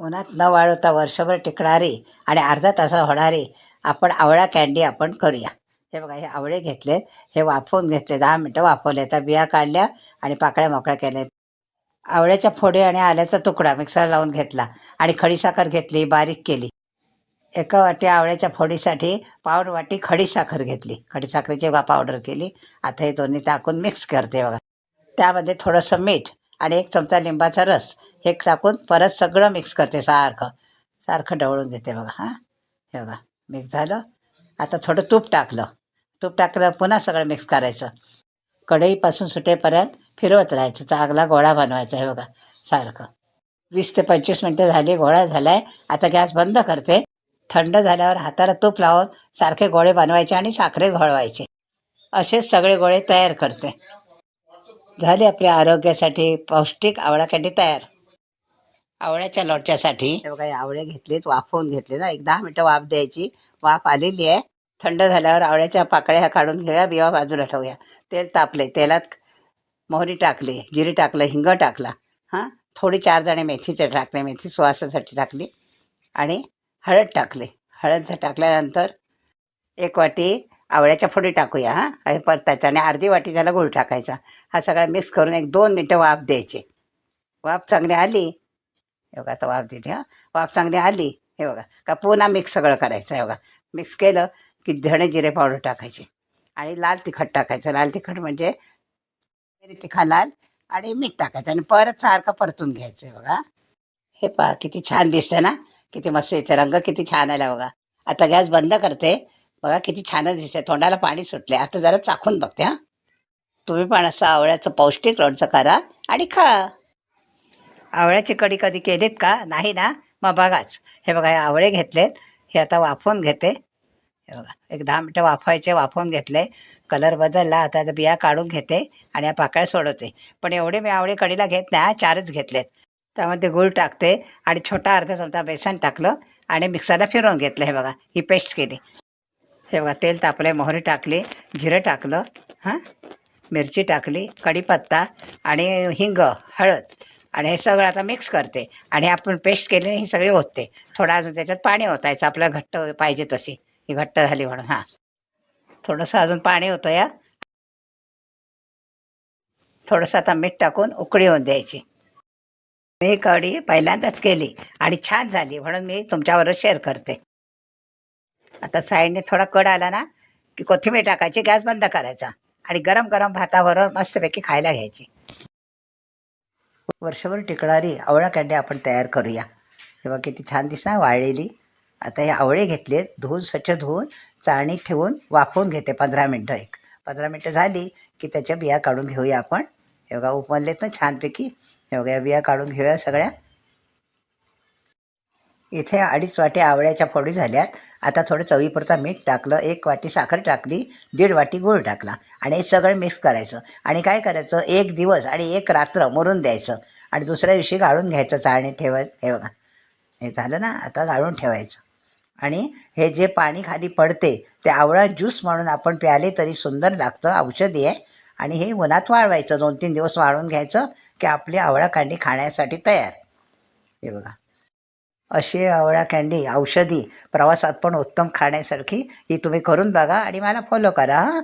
उन्हात न वाळवता वर्षभर टिकणारी आणि अर्धा तासा होणारी आपण आवळा कँडी आपण करूया. हे बघा हे आवळे घेतले हे वाफवून घेतले दहा मिनटं वाफवले तर बिया काढल्या आणि पाकळ्या मोकळ्या केल्या. आवळ्याच्या फोडी आणि आल्याचा तुकडा मिक्सर लावून घेतला आणि खडीसाखर घेतली बारीक केली. एका वाटी आवळ्याच्या फोडीसाठी पावड वाटी खडीसाखर घेतली. खडीसाखरेची पावडर केली. आता हे दोन्ही टाकून मिक्स करते बघा. त्यामध्ये थोडंसं मीठ आणि एक चमचा लिंबाचा रस. हे टाकून परत सगळं मिक्स करते सारखं. सारखं ढवळून देते बघा हां. हे बघा मिक्स झालं. आता थोडं तूप टाकलं. तूप टाकलं पुन्हा सगळं मिक्स करायचं. कढईपासून सुटेपर्यंत फिरवत राहायचं. चांगला गोळा बनवायचा हे बघा सारखं. वीस ते पंचवीस मिनटं झाली गोळा झाला आहे आता गॅस बंद करते. थंड झाल्यावर हाताला तूप लावून सारखे गोळे बनवायचे आणि साखरेत घोळवायचे. असेच सगळे गोळे तयार करते. झाले आपल्या आरोग्यासाठी पौष्टिक आवळाकंडी तयार. आवळ्याच्या लोणच्यासाठी. हे बघा आवळे घेतलेत वाफवून घेतले ना एक दहा मिनटं वाफ द्यायची. वाफ आलेली आहे. थंड झाल्यावर आवळ्याच्या पाकळ्या ह्या काढून घेऊया. बिवा बाजूला ठेवूया. तेल तापले तेलात मोहरी टाकली जिरी टाकलं हिंग टाकला. हां थोडी चार जणे मेथीचे टाकले. मेथी सुवासासाठी टाकली. आणि हळद टाकली. हळद टाकल्यानंतर एक वाटी आवळ्याच्या फोडी टाकूया हां? हे परतायचं आणि अर्धी वाटी त्याला गुळ टाकायचा. हा सगळा मिक्स करून एक दोन मिनटं वाफ द्यायची. वाफ चांगली आली. हे बघा आता वाफ दिली हां? वाफ चांगली आली. हे बघा का पुन्हा मिक्स सगळं करायचं हे बघा. मिक्स केलं की धणे जिरे पावडर टाकायची आणि लाल तिखट टाकायचं. लाल तिखट म्हणजे तिखा लाल आणि मीठ टाकायचं आणि परत सारखं परतून घ्यायचं आहे बघा. हे पहा किती छान दिसतं ना? किती मस्त येते रंग किती छान आला बघा. आता गॅस बंद करते. बघा किती छानच दिसते तोंडाला पाणी सुटले आता जरा चाखून बघते हां. तुम्ही पण असं आवळ्याचं पौष्टिक लोणचं करा आणि खा. आवळ्याची कडी कधी केलीत का? नाही ना? मग बघाच. हे बघा हे आवळे घेतलेत. हे आता वाफवून घेते. हे बघा एक दहा मिनटं वाफवायचे वाफवून घेतले. कलर बदलला आता आता बिया काढून घेते आणि या पाकळ्या सोडवते. पण एवढे मी आवळे कडीला घेत नाही चारच घेतलेत. त्यामध्ये गूळ टाकते आणि छोटा अर्धा चमचा बेसन टाकलं आणि मिक्सरला फिरवून घेतलं हे बघा. ही पेस्ट केली. हे बघा तेल तापले मोहरी टाकली जिरं टाकलं हां? मिरची टाकली कढीपत्ता आणि हिंग हळद आणि हे सगळं आता मिक्स करते. आणि आपण पेस्ट केली ही सगळी होते थोडं अजून त्याच्यात पाणी ओतायचं आपल्याला घट्ट पाहिजे तशी. ही घट्ट झाली म्हणून हां. थोडंसं अजून पाणी होतं या थोडंसं आता मीठ टाकून उकळी होऊन द्यायची. मी कढी पहिल्यांदाच केली आणि छान झाली म्हणून मी तुमच्याबरोबर शेअर करते. आता साईडने थोडा कड आला ना की कोथिंबीर टाकायची गॅस बंद करायचा आणि गरम गरम भाताबरोबर मस्तपैकी खायला घ्यायची. वर्षभर टिकणारी आवळा कँडी आपण तयार करूया. हे किती छान दिसणार वाळलेली. आता हे आवळे घेतलेत धुवून स्वच्छ धुवून चाळणीत ठेवून वाफवून घेते पंधरा मिनटं एक. पंधरा मिनटं झाली की त्याच्या बिया काढून घेऊया आपण. हे बघा उमललेत ना छानपैकी. हे बघा या बिया काढून घेऊया सगळ्या. इथे अडीच वाटी आवळ्याच्या फोडी झाल्यात. आता थोडं चवीपुरता मीठ टाकलं एक वाटी साखर टाकली दीड वाटी गूळ टाकला. आणि हे सगळं मिक्स करायचं. आणि काय करायचं? एक दिवस आणि एक रात्र मुरून द्यायचं. आणि दुसऱ्या दिवशी गाळून घ्यायचं चाळणी ठेवाय हे बघा. हे झालं ना? आता गाळून ठेवायचं. आणि हे जे पाणी खाली पडते ते आवळा ज्यूस म्हणून आपण प्याले तरी सुंदर लागतं औषधी आहे. आणि हे उन्हात वाळवायचं. दोन तीन दिवस वाळून घ्यायचं की आपली आवळा कांडी खाण्यासाठी तयार. हे बघा. अशी आवळा कँडी औषधी प्रवासात पण उत्तम खाण्यासारखी ही तुम्ही करून बघा आणि मला फॉलो करा हां?